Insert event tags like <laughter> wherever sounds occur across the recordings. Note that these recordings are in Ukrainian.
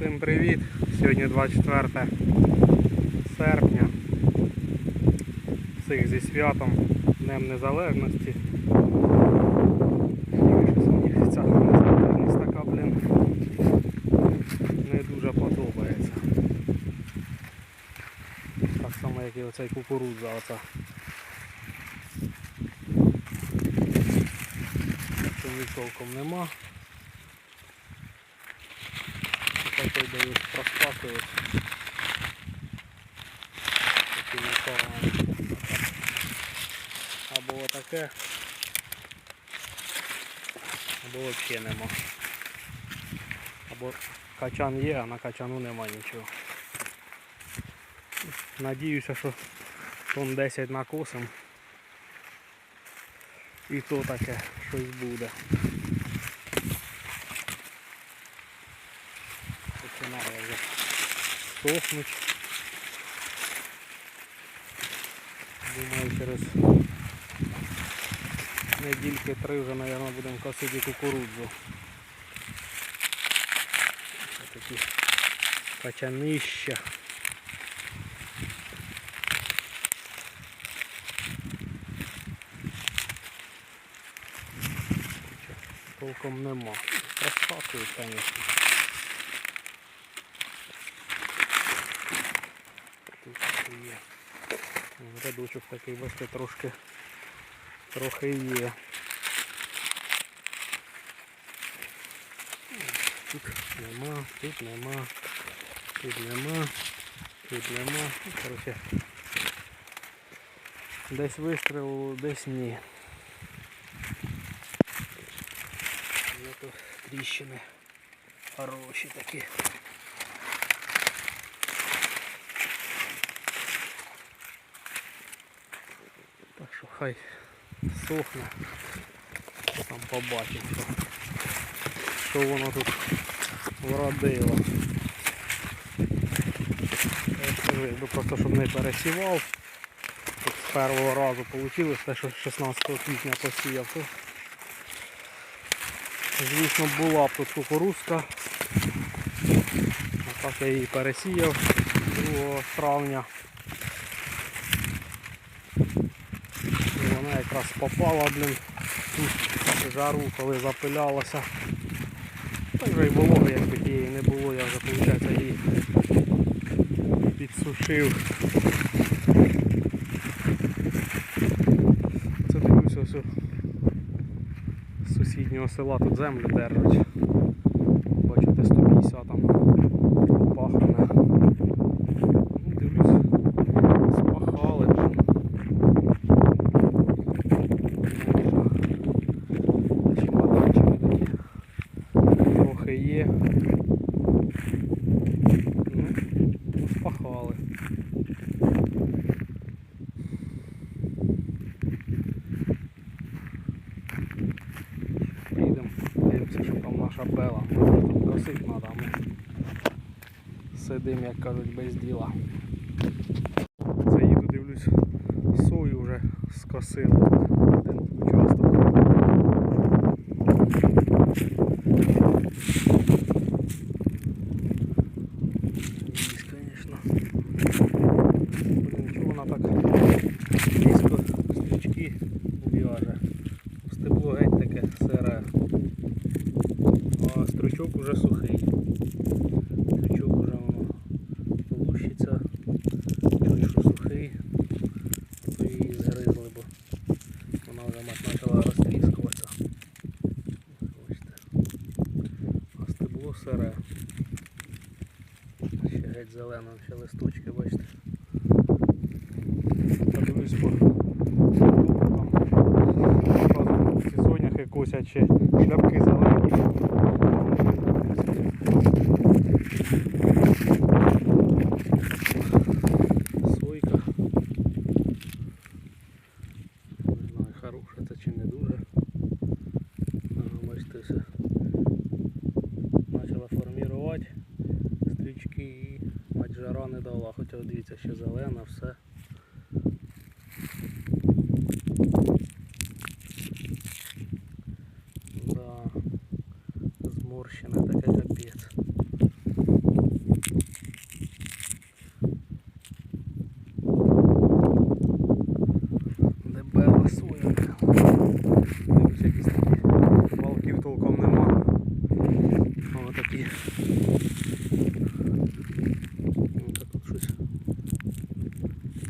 Всім привіт! Сьогодні 24 серпня. Всіх зі святом, Днем Незалежності. Така, не дуже подобається. Так само, як і оцей кукурудза оця. Чоловік толком нема. Такой. Такі непогані. Або отаке, або взагалі нема. Або качан є, а на качану нема нічого. Надіюся, що тон 10 накосим. І то таке щось буде. Починає вже сохнуть. Думаю, через недільки три вже, мабуть, будемо косити кукурудзу. Ось такі качанища. Толком нема. Розпакують, звісно. Тут ще є. М, Рядочок такий, бачите, трошки трохи є. Тут нема, тут нема, тут нема, тут нема. Ну, Короче, десь вистрілило, десь ні. Тут тріщини хороші такі. Хай сохне. Там побачимо, що, що воно тут вродило. Я просто щоб не пересівав. Тут з першого разу вийшло те, що 16 квітня посіяв, то звісно була б тут кукурузка. А так я її пересіяв 2 травня. І вона якраз попала, блін, тут жару, коли запилялася. Та вже й вологи, якби тієї не було, я вже виходить її підсушив. Це дивлюся ось сусіднього села тут землю держать. Бачите, 150 там пахне. Ну, дивлюсь, спахали там. Чемоданчики такі. Трохи є. Ну, ну, спахали. Їдемо, дивимося, що там наша бела. Може там косить треба, а ми сидимо, як кажуть, без діла. Це їду, дивлюсь, сою вже скосили. Один участок. Есть, конечно. Блин, чого вона так низько стрічки в'яже. Стебло геть таке сире. А стручок уже сухий. Стручок уже воно лущиться. Чуть що сухий. То її згризли, бо вона вже мать почала розтріскуватися. Бачите. А сире. Ще геть зелено, ще листочки, бачите. Так по там ці соняхи косять ще шляпки зелені. Сойка. Не знаю, хороша це чи не дуже. Ага, бачите, все. Почала формувати стрічки і мать дала, хоча дивіться, ще зелена, все. Да, зморщене таке капець. Ну, так от щось.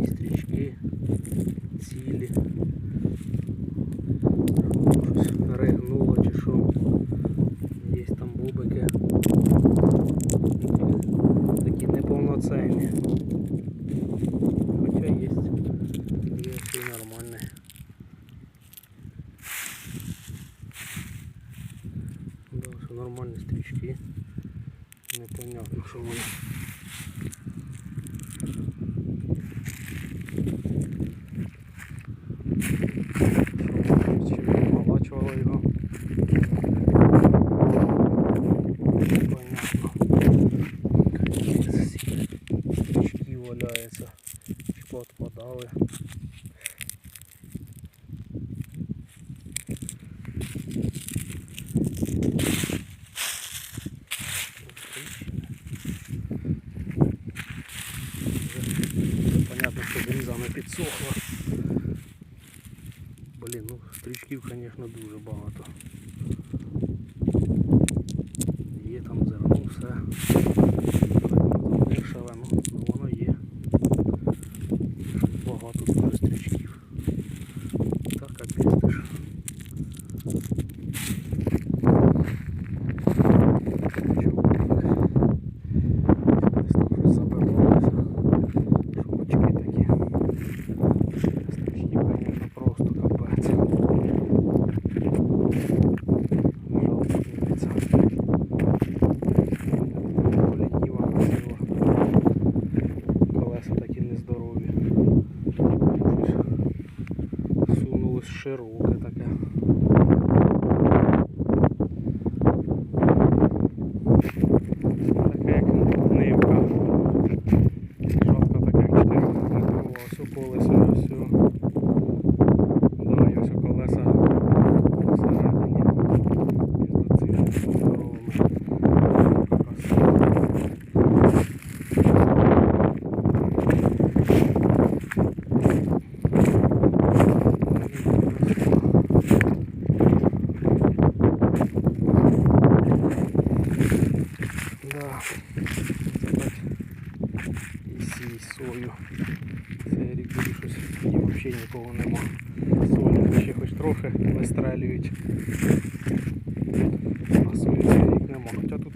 І стрічки, цілі. Щось ригнуло чи що. Є там бубики. Такі неповноцінні. Хоча є. Є все нормальне. Да, все нормальні стрічки. Непонятно, що вони. Що вони, чи помалачували його. Непонятно. Капець, Стрічки валяються. Чи поотпадали. Вже Понятно, що гріза не підсохла. Блін, ну стрічків, звісно, дуже багато.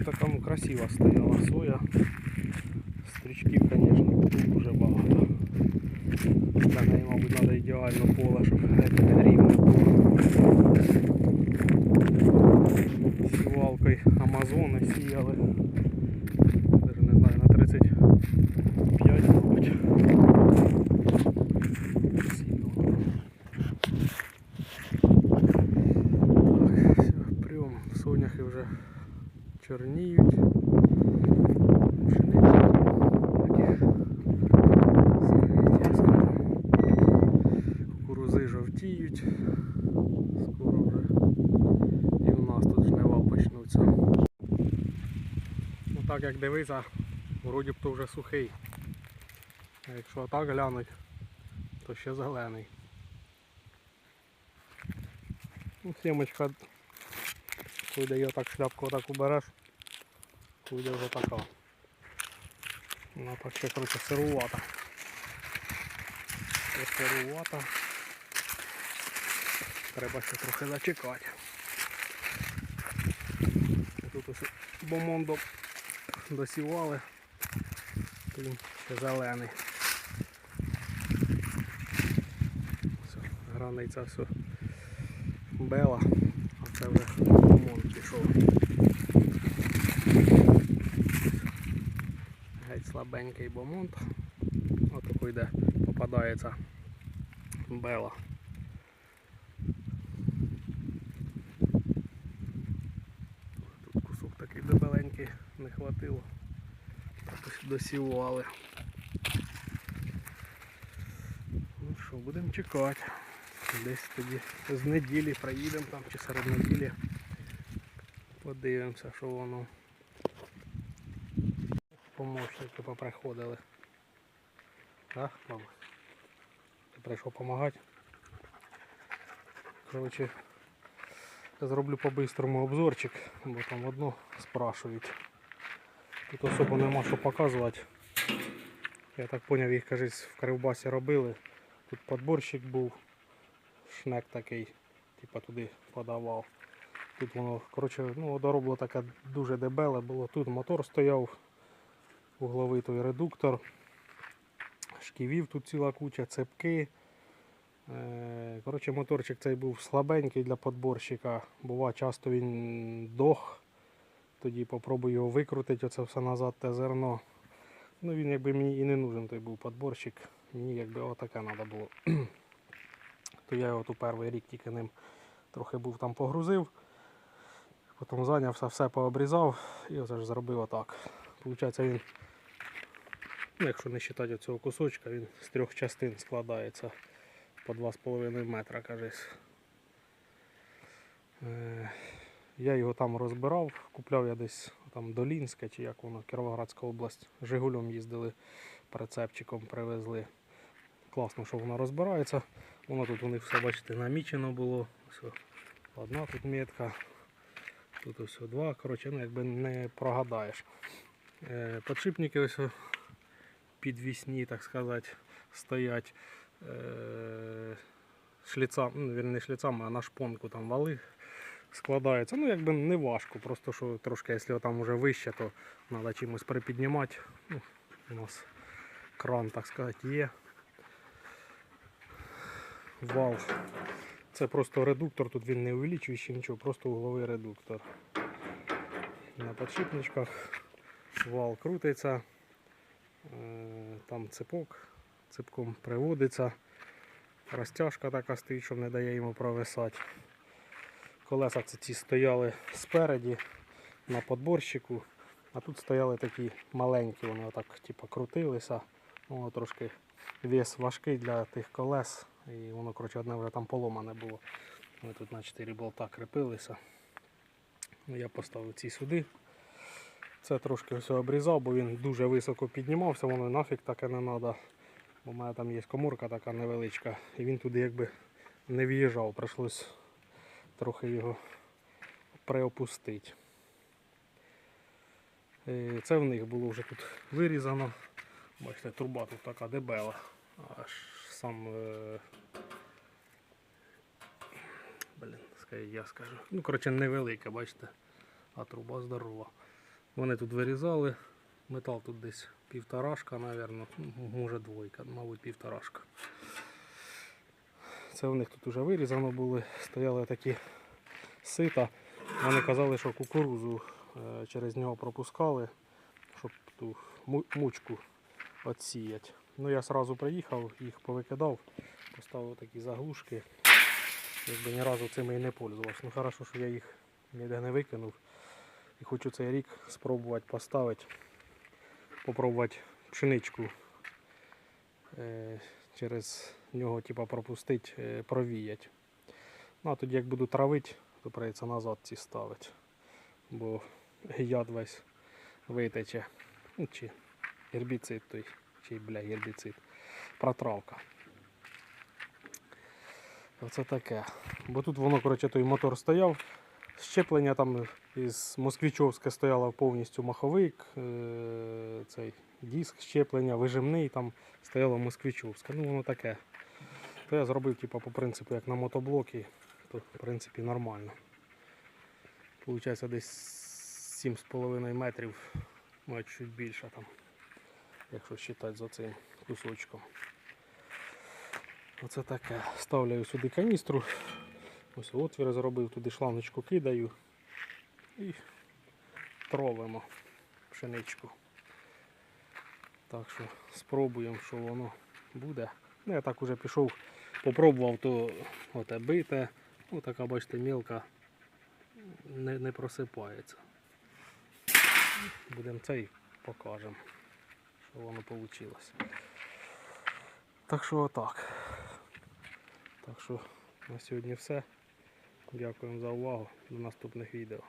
нема. Хоча тут така ну, красива стояла соя. Стрічків, звісно, дуже багато. Для неї, мабуть, треба ідеально поле, щоб геть рівно було. Сівалкою Амазони сіяли. Даже не знаю, на 35, мабуть. Сіяли. Так, все, прям соняхи вже чорніють. Скрізь, скажімо. Кукурузи жовтіють. Скоро вже і у нас тут жнива почнуться. Ну так як дивися, вроді б то вже сухий. А якщо так глянуть, то ще зелений. Ну, сімочка, її так шляпку отак убереш, буде вже така. Вона так ще коротше сирувата. Ще сирувата. Треба ще трохи зачекати. Тут ось бомондо досівали. Він ще зелений. Все, границя все бела, а це вже бомонд пішов. Геть слабенький бомонд. Отако йде, попадається бела. Тут кусок такий дебеленький не хватило. Так ось досівали. Ну що, будемо чекати. Десь тоді з неділі проїдемо там чи серед неділі. Подивимося, що воно. Помощники поприходили. Так, мабуть? Ти прийшов допомагати. Коротше, зроблю по-бистрому обзорчик, бо там одно спрашують. Тут особо нема що показувати. Я так поняв, їх кажись в Кривбасі робили. Тут подборщик був, шнек такий, типа туди подавав. Тут воно, коротше, ну, доробло таке дуже дебеле було. Тут мотор стояв, угловий той редуктор, шківів тут ціла куча, цепки. Е, Коротше, моторчик цей був слабенький для подборщика. Бува, часто він дох. Тоді попробую його викрутити, оце все назад те зерно. Ну він якби мені і не нужен той був подборщик. Мені якби отаке треба було. <clears throat> То я його ту перший рік тільки ним трохи був там погрузив. Потім зайнявся, все пообрізав і оце ж зробив отак. Получається він, ну, якщо не вважати цього кусочка, він з трьох частин складається по 2,5 метра, кажись. Е, Я його там розбирав, купляв я десь там Долінське чи як воно, Кіровоградська область. Жигулем їздили, прицепчиком привезли. Класно, що воно розбирається. Воно тут у них все, бачите, намічено було. Все. Одна тут метка, тут ось два. Коротше, ну якби не прогадаєш. Е, Подшипники ось підвісні, так сказати, стоять. Е, шліцам, ну, не шліцами, а на шпонку там вали складаються. Ну, якби не важко, просто що трошки, якщо там вже вище, то треба чимось припіднімати. Ну, у нас кран, так сказати, є. Вал. Це просто редуктор, тут він не увеличуючий нічого, просто угловий редуктор. На подшипничках вал крутиться, е, там цепок, цепком приводиться. Розтяжка така стоїть, що не дає йому провисати. Колеса ці стояли спереді на подборщику, а тут стояли такі маленькі, вони отак типу, крутилися. Воно трошки вес важкий для тих колес. І воно, коротше, одне вже там поломане було. Ми тут на 4 болта крепилися. Ну, Я поставив ці сюди. Це трошки все обрізав, бо він дуже високо піднімався, воно нафіг таке не треба. Бо в мене там є коморка така невеличка, і він туди якби не в'їжджав, прийшлось трохи його приопустити. Е, Це в них було вже тут вирізано. Бачите, труба тут така дебела. Аж сам. е, Блін, я скажу. Ну, коротше, невелика, бачите, а труба здорова. Вони тут вирізали. Метал тут десь півторашка, напевно, може двойка, мабуть, півторашка. Це в них тут вже вирізано були, стояли такі сита. Вони казали, що кукурузу е, через нього пропускали, щоб ту мучку відсіяти. Ну я одразу приїхав, їх повикидав, поставив такі заглушки. Якби ні разу цими і не пользувався. Ну хорошо, що я їх ніде не викинув. І хочу цей рік спробувати поставити, попробувати пшеничку е, через нього типа, пропустити, е, провіяти. Ну а тоді як буду травити, то прийдеться назад ці ставити. Бо <laughs> яд весь витече. Ну, чи гербіцид той, чи бля гербіцид. Протравка. Оце таке. Бо тут воно, коротше, той мотор стояв. Щеплення там із Москвичовська стояло повністю маховик, е, цей диск щеплення, вижимний, там стояло Москвичовська. Ну воно таке. То я зробив типу, по принципу як на мотоблокі, то в принципі нормально. Получається десь 7,5 метрів, може чуть більше там, якщо вважати за цим кусочком. Оце таке. Ставляю сюди каністру. Ось отвір зробив, туди шланочку кидаю і тровимо пшеничку. Так що спробуємо, що воно буде. Ну, я так уже пішов, попробував то оте бите. Ну, така, бачите, мілка не, не просипається. Будемо цей покажемо, що воно вийшло. Так що отак. Так що на сьогодні все. Дякуємо за увагу. До наступних відео.